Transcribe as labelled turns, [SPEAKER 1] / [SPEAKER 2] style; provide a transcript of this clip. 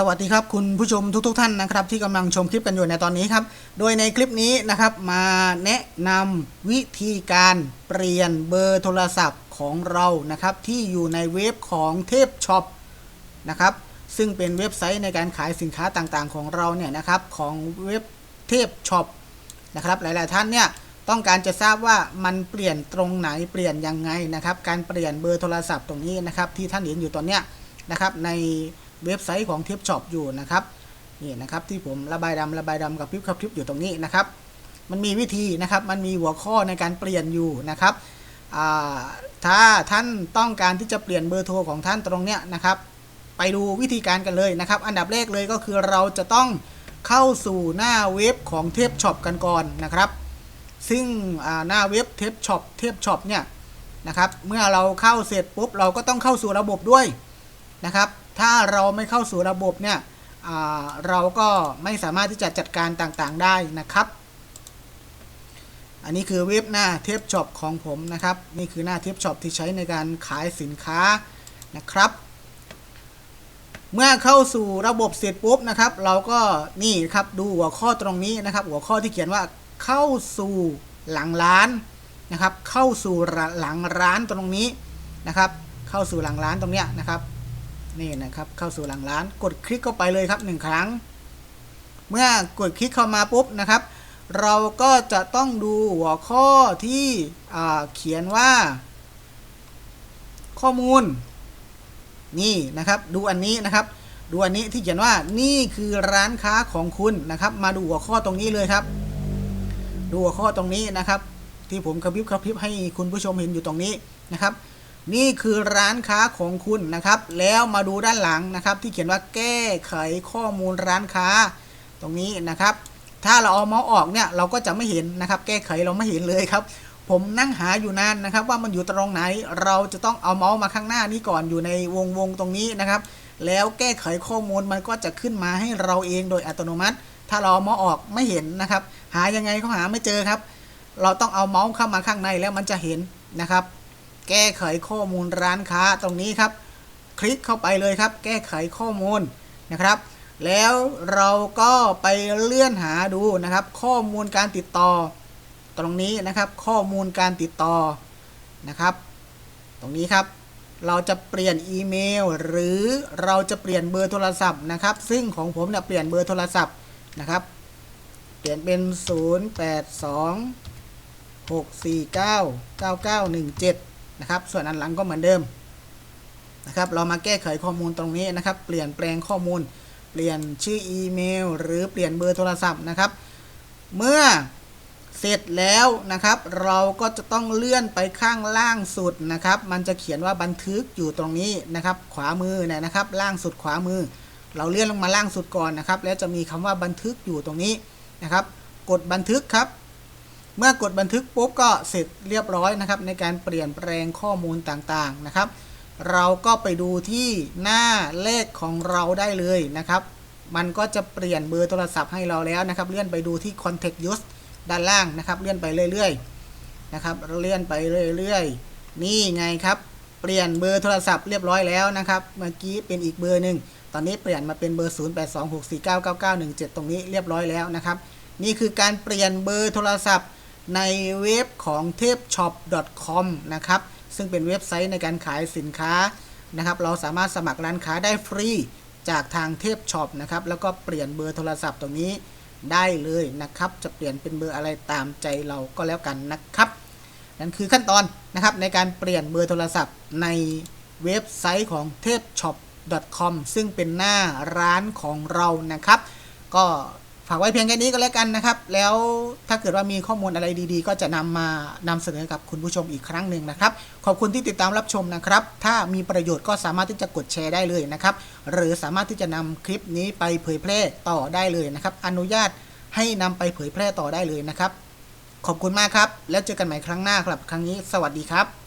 [SPEAKER 1] สวัสดีครับคุณผู้ชมทุกๆทท่านนะครับ ที่กำลังชมคลิปกันอยู่ในตอนนี้ครับ โดยในคลิปนี้นะครับมาแนะนำวิธีการเปลี่ยนเบอร์โทรศัพท์ของเรานะครับ ที่อยู่ในเว็บของเทพช็อปนะครับ ซึ่งเป็นเว็บไซต์ในการขายสินค้าต่างๆ ของเราเนี่ยนะครับของเว็บเทพช็อปนะครับหลายๆท่านเนี่ยต้องการจะทราบว่ามันเปลี่ยนตรงไหนเปลี่ยนยังไงนะครับ การเปลี่ยนเบอร์โทรศัพท์ตรงนี้นะครับ ที่ท่านเห็นอยู่ตอนเนี้ยนะครับใน เว็บไซต์ของเทปช็อปอยู่นะครับนี่นะครับที่ผมระบายดำระบายดำกับพริบกับพริบอยู่ตรงนี้นะครับมันมีวิธีนะครับมันมีหัวข้อในการเปลี่ยนอยู่นะครับถ้าท่านต้องการที่จะเปลี่ยนเบอร์โทรของท่านตรงเนี้ยนะครับไปดูวิธีการกันเลยนะครับ อันดับแรกเลยก็คือเราจะต้องเข้าสู่หน้าเว็บของเทปช็อปกันก่อนนะครับ ซึ่งหน้าเว็บเทปช็อปเทปช็อปเนี่ยนะครับ เมื่อเราเข้าเสร็จปุ๊บเราก็ต้องเข้าสู่ระบบด้วยนะครับ ถ้าเราไม่เข้าสู่ระบบเนี่ยเราก็ไม่สามารถที่จะจัดการต่างๆได้นะครับ อันนี้คือเว็บหน้าเทปช็อปของผมนะครับ นี่คือหน้าเทปช็อปที่ใช้ในการขายสินค้านะครับ เมื่อเข้าสู่ระบบเสร็จปุ๊บนะครับ เราก็นี่ครับดูหัวข้อตรงนี้นะครับ หัวข้อที่เขียนว่าเข้าสู่หลังร้านนะครับ เข้าสู่หลังร้านตรงนี้นะครับ เข้าสู่หลังร้านตรงเนี้ยนะครับ นี่นะครับเข้าสู่หลังร้าน กดคลิกเข้าไปเลยครับหนึ่งครั้ง เมื่อกดคลิกเข้ามาปุ๊บนะครับ เราก็จะต้องดูหัวข้อที่เขียนว่า ข้อมูล นี่นะครับ ดูอันนี้นะครับ ดูอันนี้ที่เขียนว่านี่คือร้านค้าของคุณนะครับ มาดูหัวข้อตรงนี้เลยครับ ดูหัวข้อตรงนี้นะครับ ที่ผมกระพริบกระพริบให้คุณผู้ชมเห็นอยู่ตรงนี้นะครับ นี่คือร้านค้าของคุณนะครับ แล้วมาดูด้านหลังนะครับ ที่เขียนว่าแก้ไขข้อมูลร้านค้า ตรงนี้นะครับ ถ้าเราเอาเมาส์ออกเนี่ยเราก็จะไม่เห็นนะครับ แก้ไขเราไม่เห็นเลยครับ ผมนั่งหาอยู่นานนะครับ ว่ามันอยู่ตรงไหน เราจะต้องเอาเมาส์มาข้างหน้านี้ก่อนอยู่ในวงวงตรงนี้นะครับ แล้วแก้ไขข้อมูลมันก็จะขึ้นมาให้เราเองโดยอัตโนมัติ ถ้าเราเอาเมาส์ออกไม่เห็นนะครับ หายังไงก็หาไม่เจอครับ เราต้องเอาเมาส์เข้ามาข้างในแล้วมันจะเห็นนะครับ แก้ไขข้อมูลร้านค้าตรงนี้ครับ คลิกเข้าไปเลยครับ แก้ไขข้อมูลนะครับ แล้วเราก็ไปเลื่อนหาดูนะครับ ข้อมูลการติดต่อ ตรงนี้นะครับข้อมูลการติดต่อนะครับ ตรงนี้ครับเราจะเปลี่ยนอีเมล หรือเราจะเปลี่ยนเบอร์โทรศัพท์นะครับ ซึ่งของผมเนี่ยเปลี่ยนเบอร์โทรศัพท์นะครับ เปลี่ยนเป็น 082 649 9917 นะครับ ส่วนอันหลังก็เหมือนเดิมนะครับ เรามาแก้ไขข้อมูลตรงนี้นะครับ เปลี่ยนแปลงข้อมูล เปลี่ยนชื่ออีเมล หรือเปลี่ยนเบอร์โทรศัพท์นะครับ เมื่อเสร็จแล้วนะครับ เราก็จะต้องเลื่อนไปข้างล่างสุดนะครับ มันจะเขียนว่าบันทึกอยู่ตรงนี้นะครับ ขวามือเนี่ยนะครับ ล่างสุดขวามือ เราเลื่อนลงมาล่างสุดก่อนนะครับ แล้วจะมีคำว่าบันทึกอยู่ตรงนี้นะครับ กดบันทึกครับ เมื่อกดบันทึกปุ๊บก็เสร็จเรียบร้อยนะครับ ในการเปลี่ยนแปลงข้อมูลต่างๆนะครับ เราก็ไปดูที่หน้าเลขของเราได้เลยนะครับ มันก็จะเปลี่ยนเบอร์โทรศัพท์ให้เราแล้วนะครับ เลื่อนไปดูที่ contact use ด้านล่างนะครับ เลื่อนไปเรื่อยๆนะครับเลื่อนไปเรื่อยๆ นี่ไงครับ เปลี่ยนเบอร์โทรศัพท์เรียบร้อยแล้วนะครับ เมื่อกี้เป็นอีกเบอร์หนึ่งตอนนี้เปลี่ยนมาเป็นเบอร์ 0826499917 ตรงนี้เรียบร้อยแล้วนะครับ นี่คือการเปลี่ยนเบอร์โทรศัพท์ ในเว็บของ t a p s h o p c o m นะครับ ซึ่งเป็นเว็บไซต์ในการขายสินค้านะครับ เราสามารถสมัครร้านค้าได้ฟรีจากทางเทพช็อปนะครับ แล้วก็เปลี่ยนเบอร์โทรศัพท์ตรงนี้ได้เลยนะครับ จะเปลี่ยนเป็นเบอร์อะไรตามใจเราก็แล้วกันนะครับ นั่นคือขั้นตอนนะครับในการเปลี่ยนเบอร์โทรศัพท์ในเว็บไซต์ของ t a p s h o p com ซึ่งเป็นหน้าร้านของเรานะครับ ก็ ฝากไว้เพียงแค่นี้ก็แล้วกันนะครับ แล้วถ้าเกิดว่ามีข้อมูลอะไรดีๆ ก็จะนำมานำเสนอกับคุณผู้ชมอีกครั้งหนึ่งนะครับ ขอบคุณที่ติดตามรับชมนะครับ ถ้ามีประโยชน์ก็สามารถที่จะกดแชร์ได้เลยนะครับ หรือสามารถที่จะนำคลิปนี้ไปเผยแพร่ต่อได้เลยนะครับ อนุญาตให้นำไปเผยแพร่ต่อได้เลยนะครับ ขอบคุณมากครับ แล้วเจอกันใหม่ครั้งหน้าครับ ครั้งนี้สวัสดีครับ